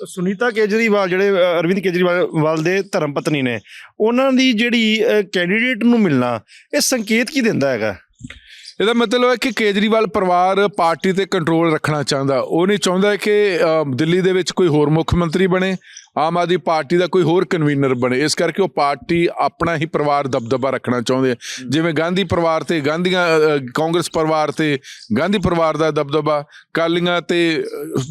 ਸੁਨੀਤਾ ਕੇਜਰੀਵਾਲ, ਜਿਹੜੇ ਅਰਵਿੰਦ ਕੇਜਰੀਵਾਲ ਦੇ ਧਰਮ ਪਤਨੀ ਨੇ, ਉਹਨਾਂ ਦੀ ਜਿਹੜੀ ਕੈਂਡੀਡੇਟ ਨੂੰ ਮਿਲਣਾ, ਇਹ ਸੰਕੇਤ ਕੀ ਦਿੰਦਾ ਹੈਗਾ? ਇਹਦਾ ਮਤਲਬ ਹੈ ਕਿ ਕੇਜਰੀਵਾਲ ਪਰਿਵਾਰ, ਪਾਰਟੀ ਤੇ ਕੰਟਰੋਲ ਰੱਖਣਾ ਚਾਹੁੰਦਾ। ਉਹ ਨਹੀਂ ਚਾਹੁੰਦਾ ਕਿ ਦਿੱਲੀ ਦੇ ਵਿੱਚ ਕੋਈ ਹੋਰ ਮੁੱਖ ਮੰਤਰੀ ਬਣੇ। ਆਮ ਆਦਮੀ ਪਾਰਟੀ ਦਾ ਕੋਈ ਹੋਰ ਕਨਵੀਨਰ ਬਣੇ। ਇਸ ਕਰਕੇ ਉਹ ਪਾਰਟੀ ਆਪਣਾ ਹੀ ਪਰਿਵਾਰ ਦਬਦਬਾ ਰੱਖਣਾ ਚਾਹੁੰਦੇ ਆ। ਜਿਵੇਂ ਗਾਂਧੀ ਪਰਿਵਾਰ ਤੇ, ਗਾਂਧੀਆਂ ਕਾਂਗਰਸ ਪਰਿਵਾਰ ਤੇ ਗਾਂਧੀ ਪਰਿਵਾਰ ਦਾ ਦਬਦਬਾ, ਕਾਲੀਆਂ ਤੇ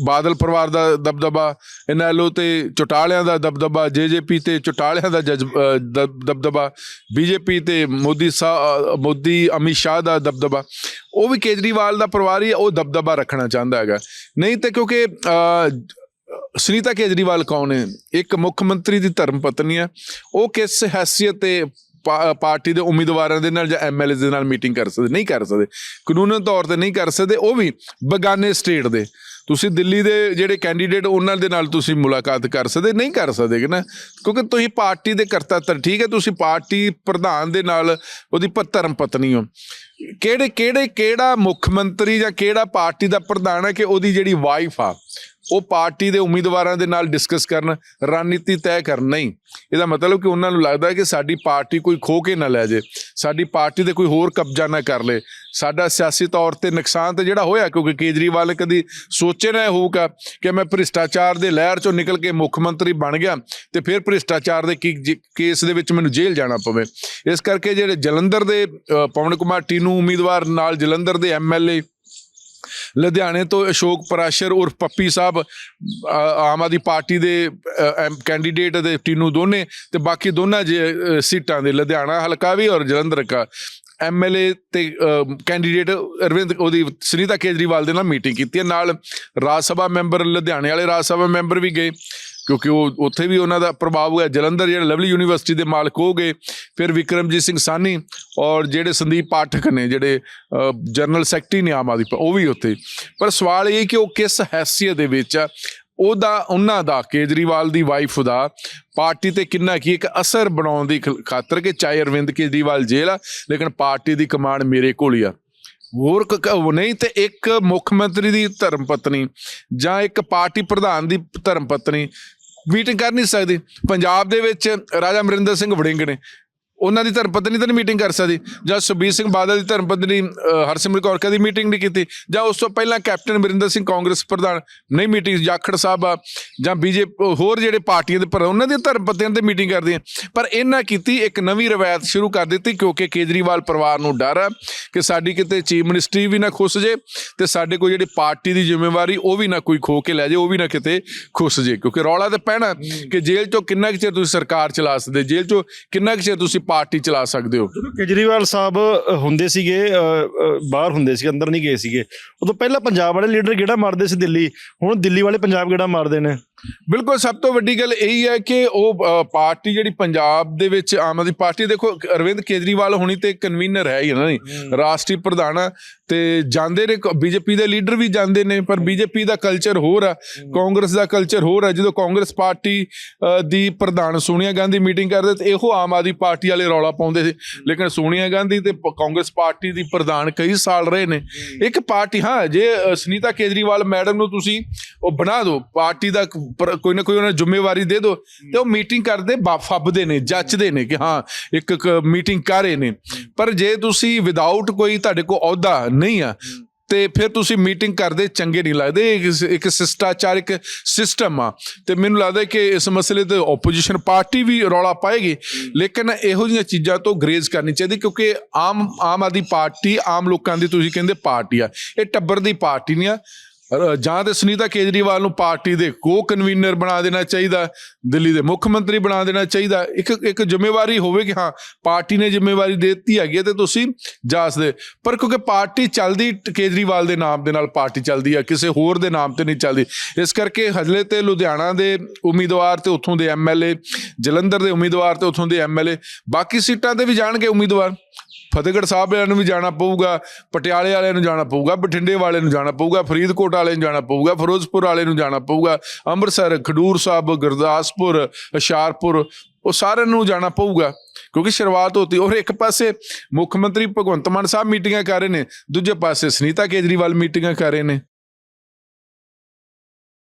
ਬਾਦਲ ਪਰਿਵਾਰ ਦਾ ਦਬਦਬਾ ਇਨੈਲੋ ਤੇ ਚੁਟਾਲਿਆਂ ਦਾ ਦਬਦਬਾ ਜੇਜੇਪੀ ਤੇ ਚੁਟਾਲਿਆਂ ਦਾ ਜਜ਼ਬ- ਦਬ- ਦਬਦਬਾ ਬੀਜੇਪੀ ਤੇ ਮੋਦੀ ਸਾਹਿਬ ਮੋਦੀ, ਅਮਿਤ ਸ਼ਾਹ ਦਾ ਦਬਦਬਾ। ਉਹ ਵੀ ਕੇਜਰੀਵਾਲ ਦਾ ਪਰਿਵਾਰ ਹੀ ਉਹ ਦਬਦਬਾ ਰੱਖਣਾ ਚਾਹੁੰਦਾ ਹੈਗਾ। ਨਹੀਂ ਤੇ ਕਿਉਂਕਿ ਸੁਨੀਤਾ ਕੇਜਰੀਵਾਲ ਕੌਣ ਹੈ? ਇੱਕ ਮੁੱਖ ਮੰਤਰੀ ਦੀ ਧਰਮ ਪਤਨੀ ਹੈ। ਉਹ ਕਿਸ ਹੈਸੀਅਤ ਤੇ ਪਾ- ਪਾਰਟੀ ਦੇ ਉਮੀਦਵਾਰਾਂ ਦੇ ਨਾਲ ਜਾਂ ਐਮਐਲਏ ਦੇ ਨਾਲ ਮੀਟਿੰਗ ਕਰ ਸਕਦੇ, ਨਹੀਂ ਕਰ ਸਕਦੇ। ਕਾਨੂੰਨ ਤੌਰ ਤੇ ਨਹੀਂ ਕਰ ਸਕਦੇ, ਉਹ ਵੀ ਬਗਾਨੇ ਸਟੇਟ ਦੇ। ਤੁਸੀਂ ਦਿੱਲੀ ਦੇ ਜਿਹੜੇ ਕੈਂਡੀਡੇਟ, ਉਹਨਾਂ ਦੇ ਨਾਲ ਤੁਸੀਂ ਮੁਲਾਕਾਤ ਕਰ ਸਕਦੇ, ਨਹੀਂ ਕਰ ਸਕਦੇ ਕਿ ਨਾ? ਕਿਉਂਕਿ ਤੁਸੀਂ ਪਾਰਟੀ ਦੇ ਕਰਤਾ ਤਾਂ ਠੀਕ ਹੈ, ਤੁਸੀਂ ਪਾਰਟੀ ਪ੍ਰਧਾਨ ਦੇ ਨਾਲ ਉਹਦੀ ਪ- ਧਰਮ ਪਤਨੀ ਹੋ। ਕਿਹੜੇ ਕਿਹੜੇ, ਕਿਹੜਾ ਮੁੱਖ ਮੰਤਰੀ ਜਾਂ ਕਿਹੜਾ ਪਾਰਟੀ ਦਾ ਪ੍ਰਧਾਨ ਹੈ ਕਿ ਉਹਦੀ ਜਿਹੜੀ ਵਾਈਫ ਆ ਉਹ ਪਾਰਟੀ ਦੇ ਉਮੀਦਵਾਰਾਂ ਦੇ ਨਾਲ ਡਿਸਕਸ ਕਰਨ, ਰਣਨੀਤੀ ਤੈਅ ਕਰਨ। ਨਹੀਂ, ਇਹਦਾ ਮਤਲਬ ਕਿ ਉਹਨਾਂ ਨੂੰ ਲੱਗਦਾ ਹੈ ਕਿ ਸਾਡੀ ਪਾਰਟੀ ਕੋਈ ਖੋ ਕੇ ਨਾ ਲੈ ਜੇ ਸਾਡੀ ਪਾਰਟੀ ਦੇ ਕੋਈ ਹੋਰ ਕਬਜ਼ਾ ਨਾ ਕਰ ਲੇ ਸਾਡਾ ਸਿਆਸੀ ਤੌਰ ਤੇ ਨੁਕਸਾਨ ਤੇ ਜਿਹੜਾ ਹੋਇਆ, ਕਿਉਂਕਿ ਕੇਜਰੀਵਾਲ ਨੇ ਕਦੀ ਸੋਚੇ ਨਾ ਇਹ ਹੋਊਗਾ ਕਿ ਮੈਂ ਭ੍ਰਿਸ਼ਟਾਚਾਰ ਦੇ ਲਹਿਰ ਚੋਂ ਨਿਕਲ ਕੇ ਮੁੱਖ ਮੰਤਰੀ ਬਣ ਗਿਆ ਤੇ ਫਿਰ ਭ੍ਰਿਸ਼ਟਾਚਾਰ ਦੇ ਕੀ- ਜੇ- ਕੇਸ ਦੇ ਵਿੱਚ ਮੈਨੂੰ ਜੇਲ੍ਹ ਜਾਣਾ ਪਵੇ। ਇਸ ਕਰਕੇ ਜਿਹੜੇ ਜਲੰਧਰ ਦੇ ਪਵਨ ਕੁਮਾਰ ਟੀਨੂ ਉਮੀਦਵਾਰ ਨਾਲ ਜਲੰਧਰ ਦੇ ਐਮਐਲਏ ਲੁਧਿਆਣੇ ਤੋਂ ਅਸ਼ੋਕ ਪਰਾਸ਼ਰ ਉਰਫ ਪੱਪੀ ਸਾਹਿਬ ਆਮ ਆਦਮੀ ਪਾਰਟੀ ਦੇ ਕੈਂਡੀਡੇਟ ਦੇ ਟੀਨੂ ਦੋਨੇ ਤੇ ਬਾਕੀ ਦੋਨਾਂ ਜੇ ਸੀਟਾਂ ਦੇ ਲੁਧਿਆਣਾ ਹਲਕਾ ਵੀ ਔਰ ਜਲੰਧਰ ਕਾ। ਐਮਐਲਏ ਤੇ ਕੈਂਡੀਡੇਟ ਅਰਵਿੰਦ, ਉਹਦੀ ਸੁਨੀਤਾ ਕੇਜਰੀਵਾਲ ਦੇ ਨਾਲ ਮੀਟਿੰਗ ਕੀਤੀ ਹੈ। ਨਾਲ ਰਾਜ ਸਭਾ ਮੈਂਬਰ ਲੁਧਿਆਣੇ ਵਾਲੇ ਰਾਜ ਸਭਾ ਮੈਂਬਰ ਵੀ ਗਏ। ਕਿਉਂਕਿ ਉਹ ਉੱਥੇ ਵੀ ਉਹਨਾਂ ਦਾ ਪ੍ਰਭਾਵ ਹੋਇਆ। ਜਲੰਧਰ ਜਿਹੜੇ ਲਵਲੀ ਯੂਨੀਵਰਸਿਟੀ ਦੇ ਮਾਲਕ ਹੋ ਗਏ। ਫਿਰ ਵਿਕਰਮਜੀਤ ਸਿੰਘ ਸਾਨੀ ਔਰ ਜਿਹੜੇ ਸੰਦੀਪ ਪਾਠਕ ਨੇ, ਜਿਹੜੇ ਜਨਰਲ ਸੈਕਟਰੀ ਨੇ ਆਮ ਆਦਮੀ ਉਹ ਵੀ ਉੱਥੇ। ਪਰ ਸਵਾਲ ਇਹ ਕਿ ਉਹ ਕਿਸ ਹੈਸੀਅਤ ਦੇ ਵਿੱਚ ਆ? ਉਹਦਾ, ਉਹਨਾਂ ਦਾ, ਕੇਜਰੀਵਾਲ ਦੀ ਵਾਈਫ ਦਾ ਪਾਰਟੀ ਤੇ ਕਿੰਨਾ ਕੀ ਇੱਕ ਅਸਰ ਬਣਾਉਣ ਦੀ ਖ- ਖਾਤਰ ਕਿ ਚਾਹੇ ਅਰਵਿੰਦ ਕੇਜਰੀਵਾਲ ਜੇਲ੍ਹ ਆ, ਲੇਕਿਨ ਪਾਰਟੀ ਦੀ ਕਮਾਂਡ ਮੇਰੇ ਕੋਲ ਹੀ ਆ। ਹੋਰ ਕ- ਨਹੀਂ ਤੇ ਇੱਕ ਮੁੱਖ ਮੰਤਰੀ ਦੀ ਧਰਮ ਪਤਨੀ ਜਾਂ ਇੱਕ ਪਾਰਟੀ ਪ੍ਰਧਾਨ ਦੀ ਧਰਮ ਪਤਨੀ ਮੀਟਿੰਗ ਕਰ ਨਹੀਂ ਸਕਦੀ। ਪੰਜਾਬ ਦੇ ਵਿੱਚ ਰਾਜਾ ਅਮਰਿੰਦਰ ਸਿੰਘ ਵੜਿੰਗ ਨੇ। ਉਹਨਾਂ ਦੀ ਧਰਮ ਪਤਨੀ ਤਾਂ ਨਹੀਂ ਮੀਟਿੰਗ ਕਰ ਸਕਦੀ, ਜਾਂ ਸੁਖਬੀਰ ਸਿੰਘ ਬਾਦਲ ਦੀ ਧਰਮ ਪਤਨੀ ਹਰਸਿਮਰਤ ਕੌਰ ਕਦੀ ਮੀਟਿੰਗ ਨਹੀਂ ਕੀਤੀ, ਜਾਂ ਉਸ ਤੋਂ ਪਹਿਲਾਂ ਕੈਪਟਨ ਅਮਰਿੰਦਰ ਸਿੰਘ ਕਾਂਗਰਸ ਪ੍ਰਧਾਨ ਨਹੀਂ ਮੀਟਿੰਗ ਜਾਖੜ ਸਾਹਿਬ ਆ ਜਾਂ ਬੀਜੇਪੀ ਹੋਰ ਜਿਹੜੇ ਪਾਰਟੀਆਂ ਦੇ ਪਰ ਉਹਨਾਂ ਦੀਆਂ ਧਰਮ ਪਤਨੀਆਂ ਤੇ ਮੀਟਿੰਗ ਕਰਦੀਆਂ। ਪਰ ਇਹਨਾਂ ਕੀਤੀ, ਇੱਕ ਨਵੀਂ ਰਵਾਇਤ ਸ਼ੁਰੂ ਕਰ ਦਿੱਤੀ, ਕਿਉਂਕਿ ਕੇਜਰੀਵਾਲ ਪਰਿਵਾਰ ਨੂੰ ਡਰ ਆ ਕਿ ਸਾਡੀ ਕਿਤੇ ਚੀਫ ਮਿਨਿਸਟਰੀ ਵੀ ਨਾ ਖੁੱਸ ਜੇ, ਤੇ ਸਾਡੇ ਕੋਲ ਜਿਹੜੀ ਪਾਰਟੀ ਦੀ ਜ਼ਿੰਮੇਵਾਰੀ, ਉਹ ਵੀ ਨਾ ਕੋਈ ਖੋ ਕੇ ਲੈ ਜੇ, ਉਹ ਵੀ ਨਾ ਕਿਤੇ ਖੁੱਸ ਜੇ। ਕਿਉਂਕਿ ਰੌਲਾ ਤਾਂ ਪੈਣਾ ਕਿ ਜੇਲ੍ਹ ਚੋਂ ਕਿੰਨਾ ਕੁ ਚਿਰ ਤੁਸੀਂ ਸਰਕਾਰ ਚਲਾ ਸਕਦੇ, ਜੇਲ੍ਹ ਚੋਂ ਕਿੰਨਾ ਕੁ ਚਿਰ ਤੁਸੀਂ ਪਾਰਟੀ ਚਲਾ ਸਕਦੇ ਹੋ? ਜਦੋਂ ਕੇਜਰੀਵਾਲ ਸਾਹਿਬ ਹੁੰਦੇ ਸੀਗੇ ਬਾਹਰ ਹੁੰਦੇ ਸੀ ਅੰਦਰ ਨਹੀਂ ਗਏ ਸੀਗੇ ਉਦੋਂ ਪਹਿਲਾਂ ਪੰਜਾਬ ਵਾਲੇ ਲੀਡਰ ਗੇੜਾ ਮਾਰਦੇ ਸੀ ਦਿੱਲੀ? ਹੁਣ ਦਿੱਲੀ ਵਾਲੇ ਪੰਜਾਬ ਗੇੜਾ ਮਾਰਦੇ ਨੇ? ਬਿਲਕੁਲ ਸਭ ਤੋਂ ਵੱਡੀ ਗੱਲ ਇਹੀ ਹੈ ਕਿ ਉਹ ਪਾਰਟੀ ਜਿਹੜੀ ਪੰਜਾਬ ਦੇ ਵਿੱਚ ਆਮ ਆਦਮੀ ਪਾਰਟੀ ਦੇਖੋ ਅਰਵਿੰਦ ਕੇਜਰੀਵਾਲ ਹੁਣੀ ਤੇ ਕਨਵੀਨਰ ਹੈ ਹੀ ਨਾ ਨਹੀਂ ਰਾਸ਼ਟਰੀ ਪ੍ਰਧਾਨ ਤੇ ਜਾਂਦੇ ਨੇ ਬੀਜੇਪੀ ਦੇ ਲੀਡਰ ਵੀ ਜਾਂਦੇ ਨੇ ਪਰ ਬੀਜੇਪੀ ਦਾ ਕਲਚਰ ਹੋਰ ਆ ਕਾਂਗਰਸ ਦਾ ਕਲਚਰ ਹੋਰ ਆ ਜਦੋਂ ਕਾਂਗਰਸ ਪਾਰਟੀ ਦੀ ਪ੍ਰਧਾਨ ਸੋਨੀਆ ਗਾਂਧੀ ਮੀਟਿੰਗ ਕਰਦੇ ਤੇ ਇਹੋ ਆਮ ਆਦਮੀ ਪਾਰਟੀ ਵਾਲੇ ਰੌਲਾ ਪਾਉਂਦੇ ਸੀ। ਲੇਕਿਨ ਸੋਨੀਆ ਗਾਂਧੀ ਤੇ ਪ- ਕਾਂਗਰਸ ਪਾਰਟੀ ਦੀ ਪ੍ਰਧਾਨ ਕਈ ਸਾਲ ਰਹੇ ਨੇ। ਇੱਕ ਪਾਰਟੀ ਹਾਂ ਜੇ ਅ, ਸੁਨੀਤਾ ਕੇਜਰੀਵਾਲ ਮੈਡਮ ਨੂੰ ਤੁਸੀਂ ਉਹ ਬਣਾ ਦਿਓ ਪਾਰਟੀ ਦਾ ਕ- ਪਰ- ਕੋਈ ਨਾ ਕੋਈ ਉਹਨਾਂ ਨੂੰ ਜ਼ਿੰਮੇਵਾਰੀ ਦੇ ਦਿਓ ਤੇ ਉਹ ਮੀਟਿੰਗ ਕਰਦੇ ਬਾ- ਫੱਬਦੇ ਨੇ ਜੱਚਦੇ ਨੇ ਕਿ ਹਾਂ ਇੱਕ ਮੀਟਿੰਗ ਕਰ ਰਹੇ ਨੇ। ਪਰ ਜੇ ਤੁਸੀਂ ਵਿਦਆਊਟ ਕੋਈ ਤੁਹਾਡੇ ਕੋਲ ਅਹੁਦਾ ਨਹੀਂ ਆ ਤੇ ਫਿਰ ਤੁਸੀਂ ਮੀਟਿੰਗ ਕਰਦੇ ਚੰਗੇ ਨਹੀਂ ਲੱਗਦੇ ਇੱਕ- ਇੱਕ ਸਿਸਟਮ ਆ। ਤੇ ਮੈਨੂੰ ਲੱਗਦਾ ਕਿ ਇਸ ਮਸਲੇ ਤੇ ਆਪੋਜੀਸ਼ਨ ਪਾਰਟੀ ਵੀ ਰੌਲਾ ਪਾਏਗੀ, ਲੇਕਿਨ ਇਹੋ ਜਿਹੀਆਂ ਚੀਜ਼ਾਂ ਤੋਂ ਗਰੇਜ਼ ਕਰਨੀ ਚਾਹੀਦੀ, ਕਿਉਂਕਿ ਆਮ ਆਮ ਆਦੀ ਪਾਰਟੀ ਆਮ ਲੋਕਾਂ ਦੀ ਤੁਸੀਂ ਕਹਿੰਦੇ ਪਾਰਟੀ ਆ। ਇਹ ਟੱਬਰ ਦੀ ਪਾਰਟੀ ਨਹੀਂ ਆ। ਜਾਂ ਤੇ ਸੁਨੀਤਾ ਕੇਜਰੀਵਾਲ ਨੂੰ ਪਾਰਟੀ ਦੇ ਕੋ ਕਨਵੀਨਰ ਬਣਾ ਦੇਣਾ ਚਾਹੀਦਾ, ਦਿੱਲੀ ਦੇ ਮੁੱਖ ਮੰਤਰੀ ਬਣਾ ਦੇਣਾ ਚਾਹੀਦਾ, ਇੱਕ ਇੱਕ ਜ਼ਿੰਮੇਵਾਰੀ ਹੋਵੇ ਕਿ ਹਾਂ, ਪਾਰਟੀ ਨੇ ਜ਼ਿੰਮੇਵਾਰੀ ਦੇ ਦਿੱਤੀ ਹੈਗੀ ਹੈ ਤੇ ਤੁਸੀਂ ਜਾ ਸਕਦੇ ਪਰ ਕਿਉਂਕਿ ਪਾਰਟੀ ਚੱਲਦੀ ਕੇਜਰੀਵਾਲ ਦੇ ਨਾਮ ਦੇ ਨਾਲ ਪਾਰਟੀ ਚੱਲਦੀ ਆ ਕਿਸੇ ਹੋਰ ਦੇ ਨਾਮ ਤੇ ਨਹੀਂ ਚੱਲਦੀ। ਇਸ ਕਰਕੇ ਹਜਲੇ ਤੇ ਲੁਧਿਆਣਾ ਦੇ ਉਮੀਦਵਾਰ ਤੇ ਉੱਥੋਂ ਦੇ ਐਮਐਲਏ ਜਲੰਧਰ ਦੇ ਉਮੀਦਵਾਰ ਤੇ ਉੱਥੋਂ ਦੇ ਐਮਐਲਏ ਬਾਕੀ ਸੀਟਾਂ ਤੇ ਵੀ ਜਾਣਗੇ ਉਮੀਦਵਾਰ। ਫਤਿਹਗੜ੍ਹ ਸਾਹਿਬ ਵਾਲਿਆਂ ਨੂੰ ਵੀ ਜਾਣਾ ਪਊਗਾ, ਪਟਿਆਲੇ ਵਾਲਿਆਂ ਨੂੰ ਜਾਣਾ ਪਊਗਾ, ਬਠਿੰਡੇ ਵਾਲਿਆਂ ਨੂੰ ਜਾਣਾ ਪਊਗਾ, ਫਰੀਦਕੋਟ ਵਾਲਿਆਂ ਨੂੰ ਜਾਣਾ ਪਊਗਾ, ਫਿਰੋਜ਼ਪੁਰ ਵਾਲੇ ਨੂੰ ਜਾਣਾ ਪਊਗਾ, ਅੰਮ੍ਰਿਤਸਰ, ਖਡੂਰ ਸਾਹਿਬ, ਗੁਰਦਾਸਪੁਰ, ਹੁਸ਼ਿਆਰਪੁਰ, ਉਹ ਸਾਰਿਆਂ ਨੂੰ ਜਾਣਾ ਪਊਗਾ, ਕਿਉਂਕਿ ਸ਼ੁਰੂਆਤ ਹੋਤੀ। ਔਰ ਇੱਕ ਪਾਸੇ ਮੁੱਖ ਮੰਤਰੀ ਭਗਵੰਤ ਮਾਨ ਸਾਹਿਬ ਮੀਟਿੰਗਾਂ ਕਰ ਰਹੇ ਨੇ, ਦੂਜੇ ਪਾਸੇ ਸੁਨੀਤਾ ਕੇਜਰੀਵਾਲ ਮੀਟਿੰਗਾਂ ਕਰ ਰਹੇ ਨੇ।